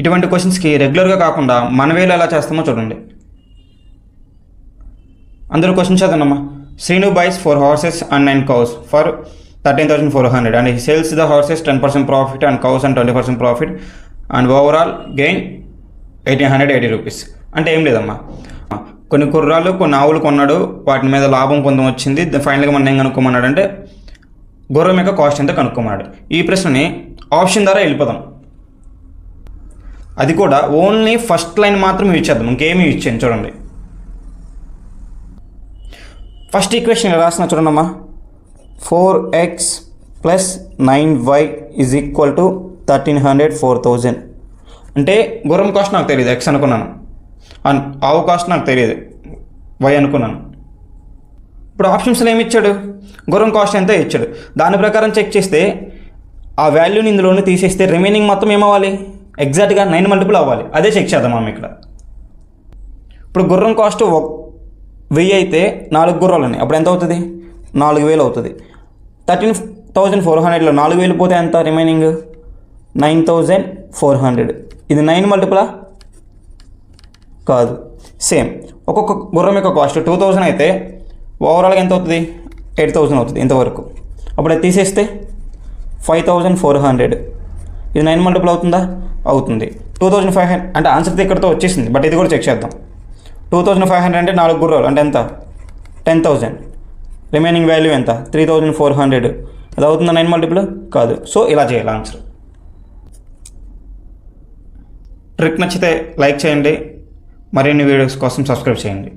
ఇటువంటి క్వశ్చన్స్కి రెగ్యులర్గా కాకుండా మనవేలా ఎలా చేస్తామో చూడండి. అందరూ question చదవనమ్మా Srinu buys four horses and nine cows for thirteen thousand four hundred and he sells the horses ten percent profit and cows and twenty percent profit and overall gain eighteen hundred eighty rupees అంటే ఏం లేదమ్మా. కొన్ని కుర్రాలు కొన్ని ఆవులు కొన్నాడు వాటి మీద లాభం కొంచెం వచ్చింది. ఫైనల్గా మనం ఏం కనుక్కోమన్నాడు అంటే గుర్రం యొక్క కాస్ట్ ఎంత కనుక్కోమన్నాడు. ఈ ప్రశ్నని ఆప్షన్ ద్వారా వెళ్ళిపోదాం. అది కూడా ఓన్లీ ఫస్ట్ లైన్ మాత్రం యూజ్ చేద్దాం ఇంకేమీ యూజ్ చేయండి చూడండి. ఫస్ట్ ఈక్వేషన్ ఇలా రాసిన చూడండమ్మా. Four x plus nine y is equal to thirteen hundred four thousand. అంటే గుర్రం కాస్ట్ నాకు తెలియదు ఎక్స్ అనుకున్నాను. అండ్ ఆవు కాస్ట్ నాకు తెలియదు వై అనుకున్నాను. ఇప్పుడు ఆప్షన్స్లో ఏమి ఇచ్చాడు? గుర్రం కాస్ట్ ఎంత ఇచ్చాడు. దాని ప్రకారం చెక్ చేస్తే ఆ వాల్యూని ఇందులోనే తీసేస్తే రిమైనింగ్ మొత్తం ఏమవ్వాలి? ఎగ్జాక్ట్గా నైన్ మల్టిపుల్ అవ్వాలి. అదే చెక్ చేద్దాం మనం ఇక్కడ? ఇప్పుడు గుర్రం కాస్ట్ ఒక వెయ్యి అయితే నాలుగు గుర్రాలు ఉన్నాయి అప్పుడు ఎంత అవుతుంది? నాలుగు వేలు అవుతుంది. థర్టీన్ థౌజండ్ ఫోర్ హండ్రెడ్లో నాలుగు వేలు పోతే ఎంత remaining nine thousand four hundred. ఇది నైన్ మల్టిపులా కాదు. సేమ్ ఒక్కొక్క గుర్రం యొక్క కాస్ట్ టూ థౌజండ్ అయితే ఓవరాల్గా ఎంత అవుతుంది? ఎయిట్ థౌజండ్ అవుతుంది ఇంతవరకు. అప్పుడు అది తీసేస్తే ఫైవ్ థౌజండ్ ఫోర్ హండ్రెడ్ ఇది నైన్ మల్టిపుల్ అవుతుందా? అవుతుంది. టూ థౌజండ్ ఫైవ్ హండ్రెడ్ అంటే ఆన్సర్ ఇక్కడతో వచ్చేసింది బట్ ఇది కూడా చెక్ చేద్దాం. టూ థౌజండ్ ఫైవ్ హండ్రెడ్ అంటే నాలుగు గుర్రాలు అంటే ఎంత? టెన్ థౌజండ్ రిమైనింగ్ వాల్యూ ఎంత? త్రీ థౌజండ్ ఫోర్ హండ్రెడ్ అది అవుతుందా నైన్ మల్టిపుల్ కాదు. సో ఇలా చేయాలి ఆన్సర్ ట్రిక్ నచ్చితే లైక్ చేయండి. మరిన్ని వీడియోస్ కోసం సబ్స్క్రైబ్ చేయండి.